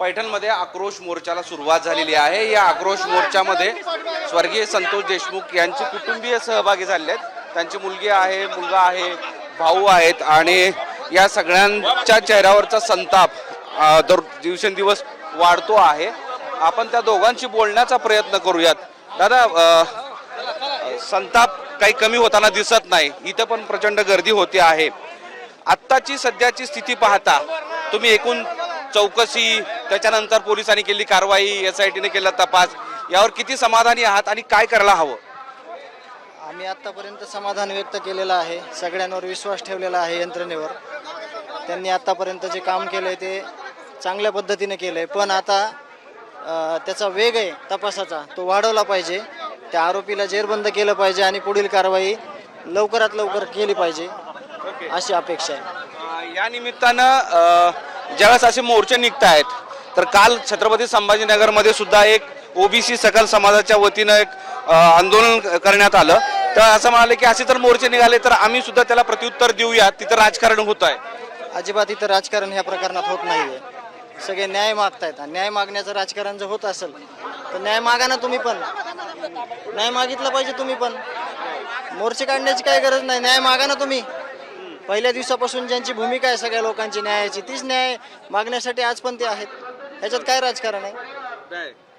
पैठणमध्ये आक्रोश मोर्चाला सुरुवात झालेली आहे. या आक्रोश मोर्चामध्ये स्वर्गीय संतोष देशमुख यांचे कुटुंबीय सहभागी झाले आहेत. त्यांची मुलगी आहे मुलगा आहे भाऊ आहेत आणि या सगळ्यांच्या चेहऱ्यावरचा संताप दर दिवसेंदिवस वाढतो आहे. आपण त्या दोघांशी बोलण्याचा प्रयत्न करूयात. दादा संताप काही कमी होताना दिसत नाही. इथं पण प्रचंड गर्दी होते आहे. आत्ताची सध्याची स्थिती पाहता तुम्ही एकूण चौकशी त्याच्यानंतर पोलिसांनी केली कारवाई एस आय टीने केला तपास. यावर किती समाधानी आहात आणि काय करायला हवं? आम्ही आत्तापर्यंत समाधान व्यक्त केलेलं आहे. सगळ्यांवर विश्वास ठेवलेला आहे यंत्रणेवर. त्यांनी आत्तापर्यंत जे काम केलं आहे ते चांगल्या पद्धतीने केलं आहे पण आता त्याचा वेग आहे तपासाचा. तो वाढवला पाहिजे. त्या आरोपीला जेरबंद केलं पाहिजे आणि पुढील कारवाई लवकरात लवकर केली पाहिजे अशी अपेक्षा आहे. या निमित्तानं ज्यावेळेस असे मोर्चे निघत आहेत तर काल छत्रपती संभाजीनगरमध्ये सुद्धा एक ओबीसी सकल समाजाच्या वतीनं एक आंदोलन करण्यात आलं. तर असं म्हणाले की असे जर मोर्चे निघाले तर आम्ही सुद्धा त्याला प्रत्युत्तर देऊया. तिथं राजकारण होत आहे. अजिबात इथं राजकारण ह्या प्रकरणात होत नाही आहे सगळे न्याय मागतायत. आणि न्याय मागण्याचं राजकारण जर होत असेल तर न्याय मागा ना तुम्ही पण. न्याय मागितला पाहिजे तुम्ही पण. मोर्चे काढण्याची काही गरज नाही. न्याय मागा ना तुम्ही. पहिल्या दिवसापासून ज्यांची भूमिका आहे सगळ्या लोकांची न्यायाची तीच न्याय मागण्यासाठी आज पण ते आहेत. ह्याच्यात काय राजकारण आहे?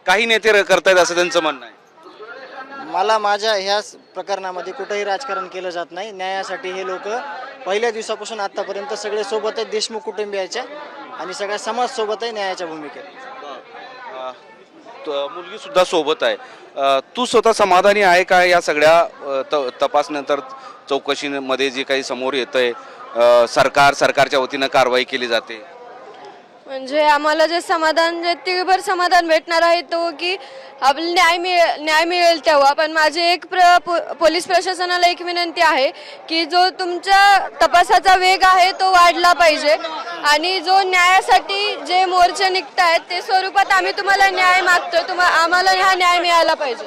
काही नेते र- करतायत असं त्यांचं म्हणणं आहे. मला माझ्या ह्याच प्रकरणामध्ये कुठंही राजकारण केलं जात नाही. न्यायासाठी हे लोक पहिल्या दिवसापासून आतापर्यंत सगळे सोबत आहेत देशमुख कुटुंबियाच्या आणि सगळ्या समाज सोबत आहे न्यायाच्या भूमिकेत. अं, त- मुलगी सुद्धा सोबत आहे. अं, तू स्वतः समाधानी आहे का या सगळ्या अं, त- तपासनंतर चौकशीमध्ये जे काही समोर येतंय अं, सरकार सरकारच्या वतीनं कारवाई केली जाते? म्हणजे आम्हाला जे समाधान जे समाधान भेटणार आहे तो की आपल्याला न्याय मिळेल न्याय मिळेल तेव्हा. पण माझी एक प्र पो- पोलीस प्रशासनाला एक विनंती आहे की जो तुमच्या तपासाचा वेग आहे तो वाढला पाहिजे. आणि जो न्यायासाठी जे मोर्चे निघत आहेत ते स्वरूपात आम्ही तुम्हाला न्याय मागतोय. तुम्हा आम्हाला हा न्याय मिळाला पाहिजे.